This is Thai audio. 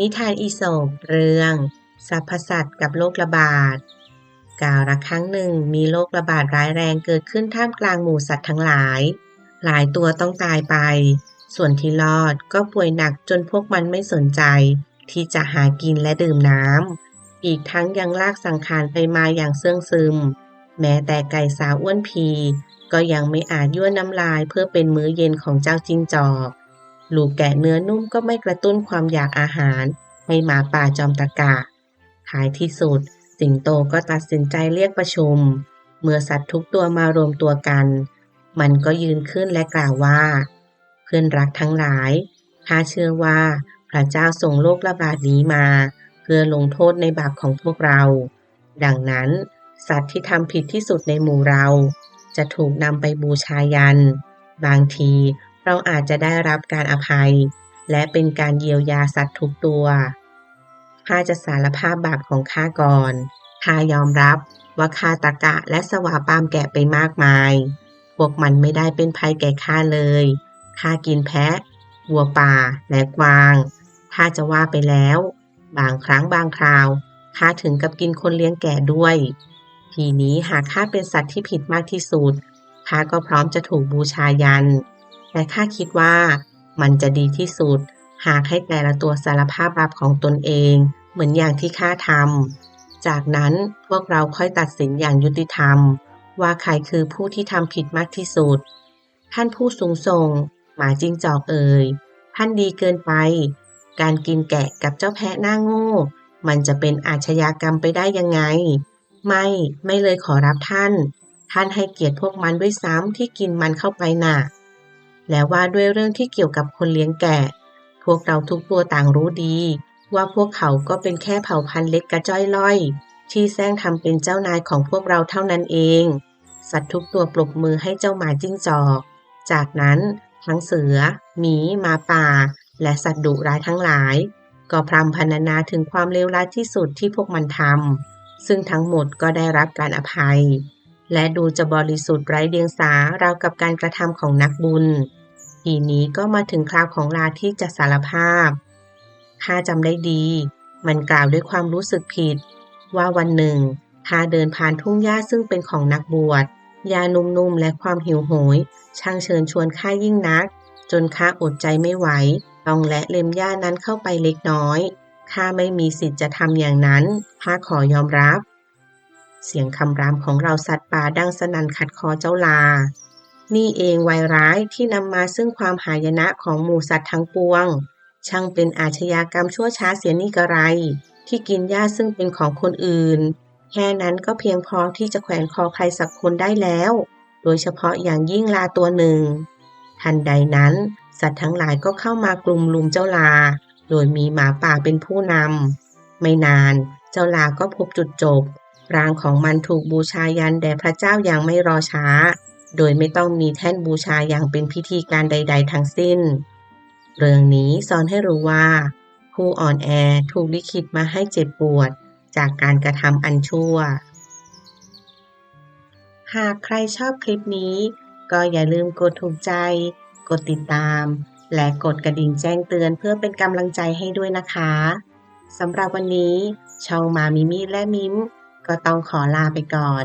นิทานอีโสปเรื่องสรรพสัตว์กับโรคระบาดกาลครั้งหนึ่งมีโรคระบาดร้ายแรงเกิดขึ้นท่ามกลางหมู่สัตว์ทั้งหลาย หลายตัวต้องตายไป ส่วนที่รอดก็ป่วยหนักจนพวกมันไม่สนใจ ที่จะหากินและดื่มน้ำ อีกทั้งยังลากสังขารไปมาอย่างเสื่องซึม แม้แต่ไก่สาวอ้วนพี ก็ยังไม่อาจยั่วน้ำลายเพื่อเป็นมื้อเย็นของเจ้าจิ้งจอก ลูกแกะเนื้อนุ่มก็ไม่กระตุ้นความอยากอาหารให้หมาป่าจอมตะกะท้ายที่สุด สิงโตก็ตัดสินใจเรียกประชุม เมื่อสัตว์ทุกตัวมารวมตัวกัน มันก็ยืนขึ้นและกล่าวว่า เพื่อนรักทั้งหลายข้าเชื่อว่าพระเจ้าส่งโรคระบาดนี้มา เพื่อลงโทษในบาปของพวกเรา ดังนั้น สัตว์ที่ทำผิดที่สุดในหมู่เรา จะถูกนำไปบูชายัน บางที เราอาจจะได้รับการอภัย และเป็นการเยียวยาสัตว์ทุกตัวข้าจะสารภาพบาปของข้าก่อนข้ายอมรับว่าข้าตะกะและสวาปามแกะไปมากมาย พวกมันไม่ได้เป็นภัยแก่ข้าเลยข้ากินแพะ วัวป่าและกวาง ถ้าจะว่าไปแล้ว บางครั้งบางคราวข้าถึงกับกินคนเลี้ยงแกะด้วย ทีนี้หากข้าเป็นสัตว์ที่ผิดมากที่สุดข้าก็พร้อมจะถูกบูชายัน แต่ข้าคิดว่ามันจะดีที่สุด หากให้แต่ละตัวสารภาพบาปของตนเอง เหมือนอย่างที่ข้าทำจากนั้นพวกเราค่อยตัดสินอย่างยุติธรรม ว่าใครคือผู้ที่ทำผิดมากที่สุด ท่านผู้สูงส่ง หมาจิ้งจอกเอ่ยท่านดีเกินไป การกินแกะกับเจ้าแพะหน้าโง่ มันจะเป็นอาชญากรรมไปได้ยังไง ไม่ไม่เลยขอรับท่าน ท่านให้เกียรติพวกมันด้วยซ้ำที่กินมันเข้าไปหน่ะ แล้วว่าด้วยเรื่องที่เกี่ยวกับคนเลี้ยงแกะ พวกเราทุกตัวต่างรู้ดี ว่าพวกเขาก็เป็นแค่เผ่าพันธุ์เล็กกระจ้อยล่อย ที่แซงทำเป็นเจ้านายของพวกเราเท่านั้นเอง สัตว์ทุกตัวปรบมือให้เจ้าหมาจิ้งจอก จากนั้นทั้งเสือ หมี มาป่า และสัตว์ดุร้ายทั้งหลาย ก็พรำพรรณนาถึงความเลวร้ายที่สุดที่พวกมันทำ ซึ่งทั้งหมดก็ได้รับการอภัย และดูจะบริสุทธิ์ไร้เดียงสาราวกับการกระทำของนักบุญ ทีนี้ก็มาถึงคราวของลาที่จะสารภาพ ข้าจำได้ดี มันกล่าวด้วยความรู้สึกผิด ว่าวันหนึ่งข้าเดินผ่านทุ่งหญ้าซึ่งเป็นของนักบวชยานุ่มๆและความหิวโหย ช่างเชิญชวนข้ายิ่งนัก จนข้าอดใจไม่ไหว ต้องและเล็มหญ้านั้นเข้าไปเล็กน้อยข้าไม่มีสิทธิ์จะทำอย่างนั้นข้าขอยอมรับ เสียงคำรามของเราสัตว์ป่าดังสนั่นขัดคอเจ้าลา นี่เองวัยร้ายที่นำมาซึ่งความหายนะของหมู่สัตว์ทั้งปวง ช่างเป็นอาชญากรรมชั่วช้าเสียนี่กระไร ที่กินหญ้าซึ่งเป็นของคนอื่น แค่นั้นก็เพียงพอที่จะแขวนคอใครสักคนได้แล้ว โดยเฉพาะอย่างยิ่งลาตัวหนึ่ง ทันใดนั้น สัตว์ทั้งหลายก็เข้ามากลุ่มลุมเจ้าลา โดยมีหมาป่าเป็นผู้นำไม่นานเจ้าลาก็พบจุดจบร่างของมันถูกบูชายันแด่พระเจ้าอย่างไม่รอช้า โดยไม่ต้องมีแท่นบูชาอย่างเป็นพิธีการใด ๆ ทั้งสิ้น เรื่องนี้สอนให้รู้ว่า ผู้อ่อนแอถูกลิขิตมาให้เจ็บปวดจากการกระทำอันชั่ว หากใครชอบคลิปนี้ ก็อย่าลืมกดถูกใจ กดติดตาม และกดกระดิ่งแจ้งเตือนเพื่อเป็นกำลังใจให้ด้วยนะคะสำหรับวันนี้ช่องมามิมิและมิมก็ต้องขอลาไปก่อน